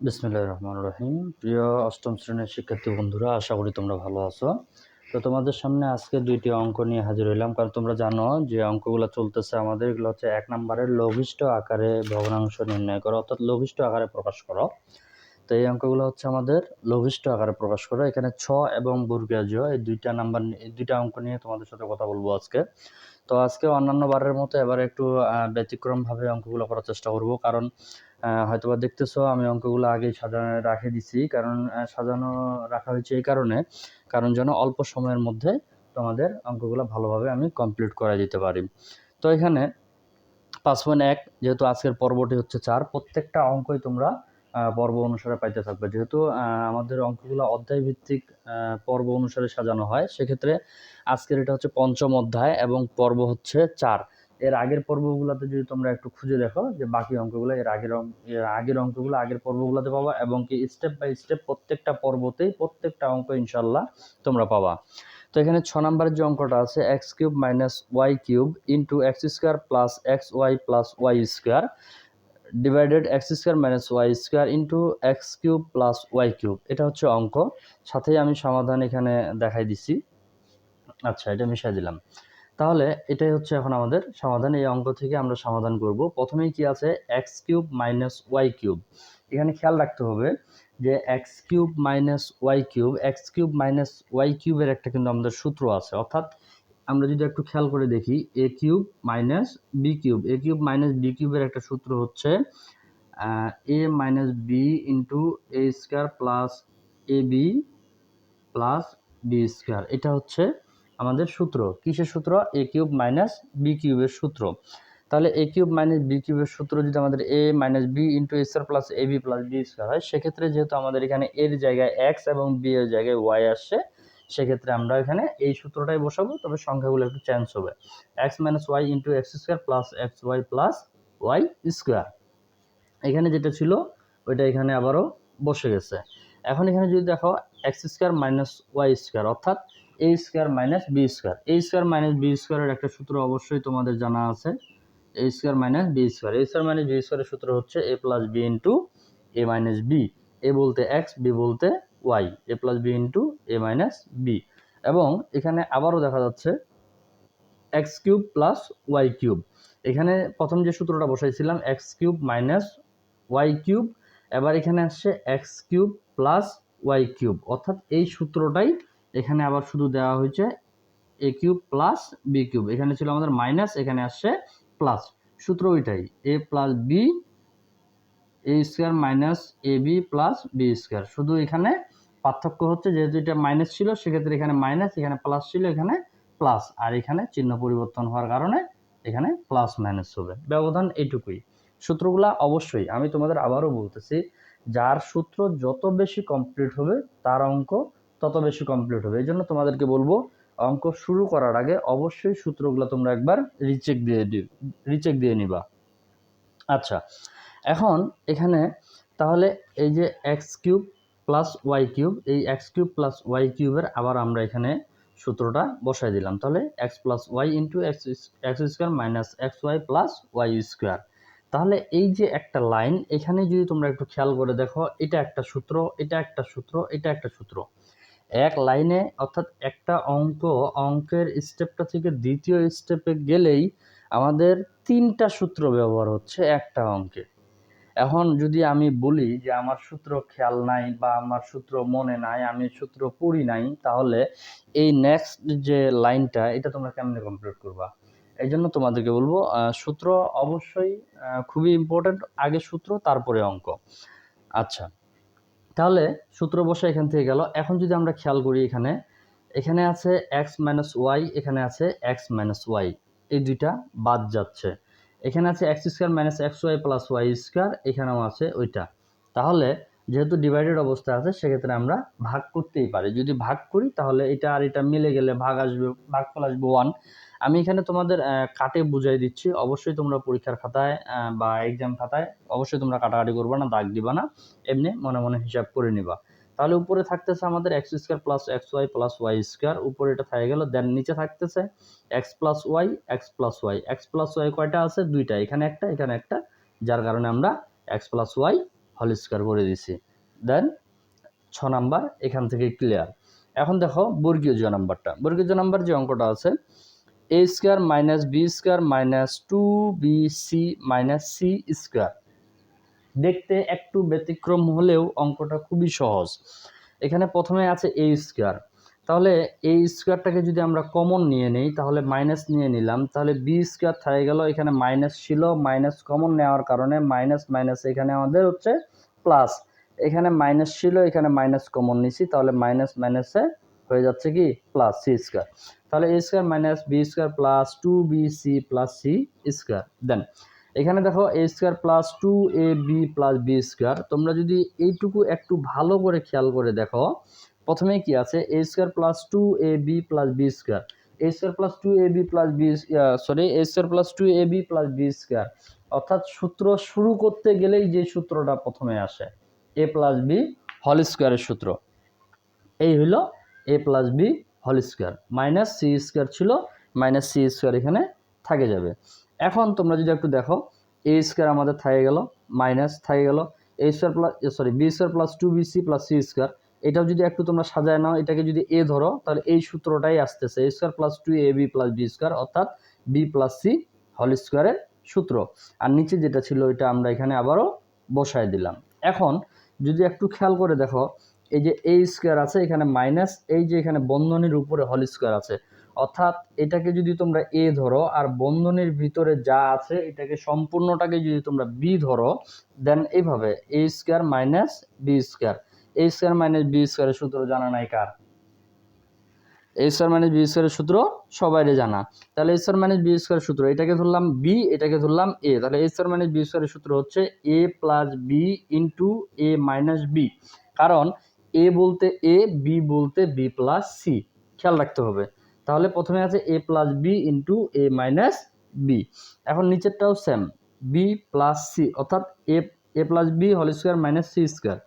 বিসমিল্লাহ রহমান রহিম। প্রিয় অষ্টম শ্রেণির শিক্ষার্থী বন্ধুরা, আশা করি তোমরা ভালো আছো। তো তোমাদের সামনে আজকে দুইটি অঙ্ক নিয়ে হাজির হইলাম, কারণ তোমরা জানো যে অঙ্কগুলো চলতেছে আমাদের, এগুলো হচ্ছে এক নম্বরের লঘিষ্ঠ আকারে ভগ্নাংশ নির্ণয় করো, অর্থাৎ লঘিষ্ঠ আকারে প্রকাশ করো। তো এই অঙ্কগুলো হচ্ছে আমাদের লঘিষ্ঠ আকারে প্রকাশ করো। এখানে ছ এবং বর্গীয় জ এই দুইটা নাম্বার এই দুইটা অঙ্ক নিয়ে তোমাদের সাথে কথা বলব আজকে। তো আজকে অন্যান্য বারের মতো এবার একটু ব্যতিক্রমভাবে অঙ্কগুলো করার চেষ্টা করব, কারণ আহ, হয়তোবা দেখতেছো আমি অঙ্কগুলো আগেই সাজানো রাখে দিছি। কারণ সাজানো রাখা হয়েছে এই কারণে। কারণ যেন অল্প সময়ের মধ্যে তোমাদের অঙ্কগুলো ভালোভাবে আমি কমপ্লিট করে দিতে পারি। তো এখানে পাঁচ পয়েন্ট এক যেহেতু আজকের পর্বটি হচ্ছে চার প্রত্যেকটা অঙ্কই তোমরা পর্ব অনুসারে পাইতে থাকবে। যেহেতু আমাদের অঙ্কগুলো অধ্যায় ভিত্তিক পর্ব অনুসারে সাজানো হয় সেক্ষেত্রে আজকের এটা হচ্ছে পঞ্চম অধ্যায় এবং পর্ব হচ্ছে চার। এর আগের পর্বগুলোতে যদি তোমরা একটু খুঁজে দেখো, যে বাকি অঙ্কগুলো, এর আগের এর আগের অঙ্কগুলো আগের পর্বগুলোতে পাবা এবং কি স্টেপ বাই স্টেপ প্রত্যেকটা পর্বতেই প্রত্যেকটা অঙ্ক ইনশাল্লাহ তোমরা পাবা। তো এখানে ছ নম্বরের যে অঙ্কটা আছে x cube minus y cube into x square plus x y plus y square divided x square minus y square into x cube plus y cube এটা হচ্ছে অঙ্ক। সাথেই আমি সমাধান এখানে দেখাই দিছি। আচ্ছা এটা মিশাই দিলাম। তাহলে এটাই হচ্ছে এখন আমাদের সমাধান। এই অঙ্ক থেকে আমরা সমাধান করব। প্রথমেই কি আছে? X cube minus y cube. এখানে খেয়াল রাখতে হবে যে x cube minus y cube x cube minus y কিউবের একটা কিন্তু আমাদের সূত্র আছে। অর্থাৎ আমরা যদি একটু খেয়াল করে দেখি a cube minus b cube. A cube minus b কিউবের একটা সূত্র হচ্ছে a minus b into a square plus a b plus b square এটা হচ্ছে আমাদের সূত্র। কিসের সূত্র? এ কিউব মাইনাস বি কিউবের সূত্র। তাহলে এ কিউব মাইনাস বি কিউবের সূত্র যদি আমাদের a minus b into a square plus a b plus b square হয়, সেক্ষেত্রে যেহেতু আমাদের এখানে এর জায়গায় এক্স এবং বি এর জায়গায় ওয়াই আসছে, সেক্ষেত্রে আমরা এখানে এই সূত্রটাই বসাবো, তবে সংখ্যাগুলো একটু চেঞ্জ হবে। X minus y into x square plus x y plus y square এখানে যেটা ছিল, ওইটা এখানে আবারও বসে গেছে। এখন এখানে যদি দেখো x square minus y square অর্থাৎ a square minus b square a square minus b স্কোয়ারের একটা সূত্র অবশ্যই তোমাদের জানা আছে। A square minus b square a square minus b স্কোয়ারের সূত্র হচ্ছে a plus b into a minus b a বলতে এক্স বি বলতে y a plus b into a minus b এবং এখানে আবারও দেখা যাচ্ছে x cube plus y cube এখানে প্রথম যে সূত্রটা বসাইছিলাম x cube minus y cube এবার এখানে আসছে x cube plus y cube অর্থাৎ এই সূত্রটাই এখানে আবার শুধু দেওয়া হয়েছে a cube plus b cube এখানে ছিল আমাদের মাইনাস এখানে আসছে প্লাস সূত্র ওইটাই a plus b a square minus a b plus b square শুধু এখানে পার্থক্য হচ্ছে যেহেতু এটা মাইনাস ছিল, সেক্ষেত্রে এখানে মাইনাস এখানে প্লাস ছিল, এখানে প্লাস আর এখানে চিহ্ন পরিবর্তন হওয়ার কারণে এখানে প্লাস মাইনাস হবে। ব্যবধান এইটুকুই। সূত্রগুলা অবশ্যই, আমি তোমাদের আবারও বলতেছি, যার সূত্র যত বেশি কমপ্লিট হবে, তার অঙ্ক তত বেশি কমপ্লিট হবে। এই জন্য তোমাদেরকে বলব, অঙ্ক শুরু করার আগে অবশ্যই সূত্রগুলো তোমরা একবার রিচেক দিয়ে রিচেক দিয়ে নিবা। আচ্ছা এখন এখানে তাহলে এই যে x cube plus y cube এই এক্স কিউব প্লাস ওয়াই কিউবের আবার আমরা এখানে সূত্রটা বসাই দিলাম। তাহলে x plus y into x x square minus x y plus y square তাহলে এই যে একটা লাইন এখানে যদি তোমরা একটু খেয়াল করে দেখো, এটা একটা সূত্র, এটা একটা সূত্র, এটা একটা সূত্র। এক লাইনে, অর্থাৎ একটা অঙ্ক, অঙ্কের স্টেপটা থেকে দ্বিতীয় স্টেপে গেলেই আমাদের তিনটা সূত্র ব্যবহার হচ্ছে একটা অঙ্কে। এখন যদি আমি বলি যে আমার সূত্র খেয়াল নাই বা আমার সূত্র মনে নাই, আমি সূত্র পড়ি নাই, তাহলে এই নেক্সট যে লাইনটা, এটা তোমরা কেমনে কমপ্লিট করবা? এই জন্য তোমাদেরকে বলব সূত্র অবশ্যই খুবই ইম্পর্ট্যান্ট আগে সূত্র, তারপরে অঙ্ক। আচ্ছা তাহলে সূত্র বসে এখান থেকে গেল। এখন যদি আমরা খেয়াল করি এখানে এখানে আছে এক্স মাইনাস ওয়াই এখানে আছে এক্স মাইনাস ওয়াই এই দুইটা বাদ যাচ্ছে। এখানে আছে x square minus x y plus y square এখানেও আছে ওইটা। তাহলে যেহেতু ডিভাইডেড অবস্থা আছে, সেক্ষেত্রে আমরা ভাগ করতেই পারি। যদি ভাগ করি, তাহলে এটা আর এটা মিলে গেলে ভাগ আসবে ভাগ ভাগফল আসবে ওয়ান আমি এখানে তোমাদের কাটে বুঝাই দিচ্ছি। অবশ্যই তোমরা পরীক্ষার খাতায় বা এক্সাম খাতায় অবশ্যই তোমরা কাটাকাটি করবে না, দাগ দিবা না। এমনি মনে মনে হিসাব করে নিবা। তাহলে উপরে থাকতেছে আমাদের x square plus x y plus y square উপরে এটা থাকে গেল দেন নিচে থাকতেছে x plus y x plus y x plus y কয়টা আছে? দুইটা। এখানে একটা এখানে একটা। যার কারণে আমরা এক্স প্লাস ওয়াই হল স্কোয়ার করে দিছি। দেন ছ নাম্বার, এখান থেকে ক্লিয়ার এখন দেখো বর্গীয় জ নাম্বারটা। বর্গীয় জ নাম্বার যে অঙ্কটা আছে a square minus b square minus two b c minus c square দেখতে একটু ব্যতিক্রম হলেও অঙ্কটা খুবই সহজ। এখানে প্রথমে আছে এ স্কোয়ার তাহলে এই স্কোয়ারটাকে যদি আমরা কমন নিয়ে নেই, তাহলে মাইনাস নিয়ে নিলাম। তাহলে বি স্কোয়ার থাকে গেল, এখানে মাইনাস ছিল মাইনাস কমন নেওয়ার কারণে মাইনাস মাইনাস এখানে আমাদের হচ্ছে প্লাস এখানে মাইনাস ছিল, এখানে মাইনাস কমন নিছি, তাহলে মাইনাস মাইনাসে হয়ে যাচ্ছে কি? প্লাস সি স্কোয়ার তাহলে A square minus B square plus two B C plus C square then এখানে দেখো A square plus two A B plus B square তোমরা যদি এইটুকু একটু ভালো করে খেয়াল করে দেখো প্রথমে কি আছে? A square plus two A B plus B square A square plus two A B plus B sorry A square plus two A B plus B square অর্থাৎ সূত্র শুরু করতে গেলেই যে সূত্রটা প্রথমে আসে এ প্লাস বি হল স্কোয়ারের সূত্র। এই হলো এ প্লাস বি হল স্কোয়ার মাইনাস সি স্কোয়ার ছিল মাইনাস সি স্কোয়ার এখানে থাকে যাবে। এখন তোমরা যদি একটু দেখো এ স্কোয়ার আমাদের থাকে গেল মাইনাস থাকে গেল A square plus sorry B square plus two B C plus C square এটাও যদি একটু তোমরা সাজায় নাও, এটাকে যদি এ ধরো, তাহলে এই সূত্রটাই আসতেছে A square plus two A B plus B square অর্থাৎ বি প্লাস সি হল স্কোয়ারের সূত্র। আর নিচে যেটা ছিল, ওইটা আমরা এখানে আবারও বসায় দিলাম। এখন যদি একটু খেয়াল করে দেখো, এই যে এ স্কোয়ার আছে, এখানে মাইনাস এই যে এখানে বন্ধনীর উপরে হল স্কোয়ার আছে, অর্থাৎ এটাকে যদি তোমরা এ ধরো, আর বন্ধনীর ভিতরে যা আছে, এটাকে সম্পূর্ণটাকে যদি তোমরা বি ধরো দেন এইভাবে A square minus B square A square minus B স্কোয়ারের সূত্র জানা নাই কার? এ স্কোয়ার মাইনাস বি স্কোয়ারের সূত্র সবাইরে জানা। তাহলে এ স্কোয়ার মাইনাস বি স্কোয়ারের সূত্র, এটাকে ধরলাম বি এটাকে ধরলাম এ তাহলে এ স্কোয়ার মাইনাস বি স্কোয়ারের সূত্র হচ্ছে A plus B into A minus B কারণ এ বলতে এ বি বলতে বি প্লাস সি খেয়াল রাখতে হবে। তাহলে প্রথমে আছে A plus B into A minus B এখন নিচেরটাও সেম বি প্লাস সি অর্থাৎ A A plus B whole square minus C square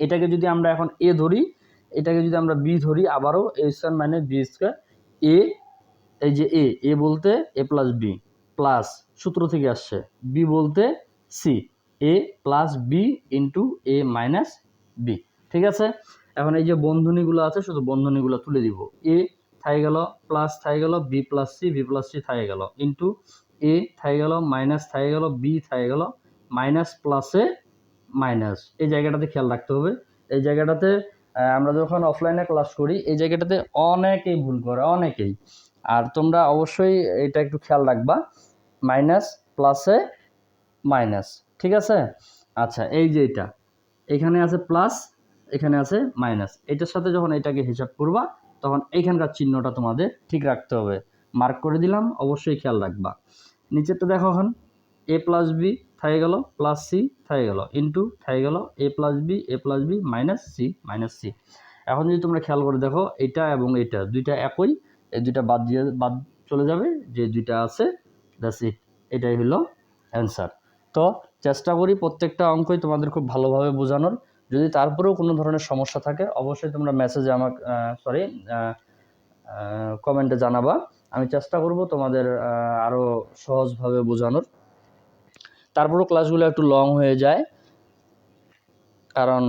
এটাকে যদি আমরা এখন এ ধরি, এটাকে যদি আমরা বি ধরি আবারও A square minus B square A এই যে এ এ বলতে এ প্লাস বি প্লাস সূত্র থেকে আসছে। বি বলতে C A plus B into A minus B ঠিক আছে? এখন এই যে বন্ধনীগুলো আছে, শুধু বন্ধনীগুলো তুলে দিব। এ থাই গেল প্লাস থাই গেল B plus C B plus C থাই গেল ইন্টু এ থাই গেল মাইনাস থাই গেল বি থাই গেল মাইনাস প্লাসে মাইনাস। এই জায়গাটাতে খেয়াল রাখতে হবে। এই জায়গাটাতে আমরা যখন অফলাইনে ক্লাস করি, এই জায়গাটাতে অনেকেই ভুল করে, অনেকেই। আর তোমরা অবশ্যই এটা একটু খেয়াল রাখবা। মাইনাস প্লাসে মাইনাস, ঠিক আছে? আচ্ছা এই যে এটা। এখানে আছে প্লাস এখানে আছে মাইনাস এটার সাথে যখন এটাকে হিসাব করবা, তখন এইখানকার চিহ্নটা তোমাদের ঠিক রাখতে হবে। মার্ক করে দিলাম, অবশ্যই খেয়াল রাখবা। নিচেরটা দেখো এখন। এ প্লাস বি থাই গেল প্লাস সি থাই গেল ইন্টু থাই গেল A plus B A plus B minus C minus C এখন যদি তোমরা খেয়াল করে দেখো এটা এবং এটা দুইটা একই, এই দুইটা বাদ দিয়ে, বাদ চলে যাবে, যে দুইটা আছে দ্যাটস ইট এটাই হলো অ্যান্সার তো চেষ্টা করি প্রত্যেকটা অঙ্কই তোমাদের খুব ভালোভাবে বোঝানোর। যদি তারপরেও কোনো ধরনের সমস্যা থাকে, অবশ্যই তোমরা মেসেজে আমাকে সরি কমেন্টে জানাবা। আমি চেষ্টা করব তোমাদের আরও সহজভাবে বোঝানোর। তারপরেও ক্লাসগুলো একটু লং হয়ে যায়। কারণ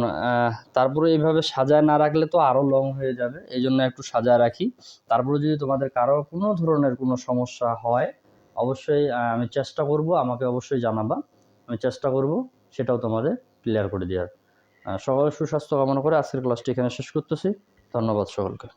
তারপরে এইভাবে সাজায় না রাখলে তো আরও লং হয়ে যাবে। এই জন্য একটু সাজায় রাখি। তারপরে যদি তোমাদের কারও কোনো ধরনের কোনো সমস্যা হয়, অবশ্যই আমি চেষ্টা করব, আমাকে অবশ্যই জানাবা। আমি চেষ্টা করব, সেটাও তোমাদের ক্লিয়ার করে দেওয়ার। সকলের সুস্বাস্থ্য কামনা করে আজকের ক্লাসটি এখানে শেষ করতেছি। ধন্যবাদ সকলকে।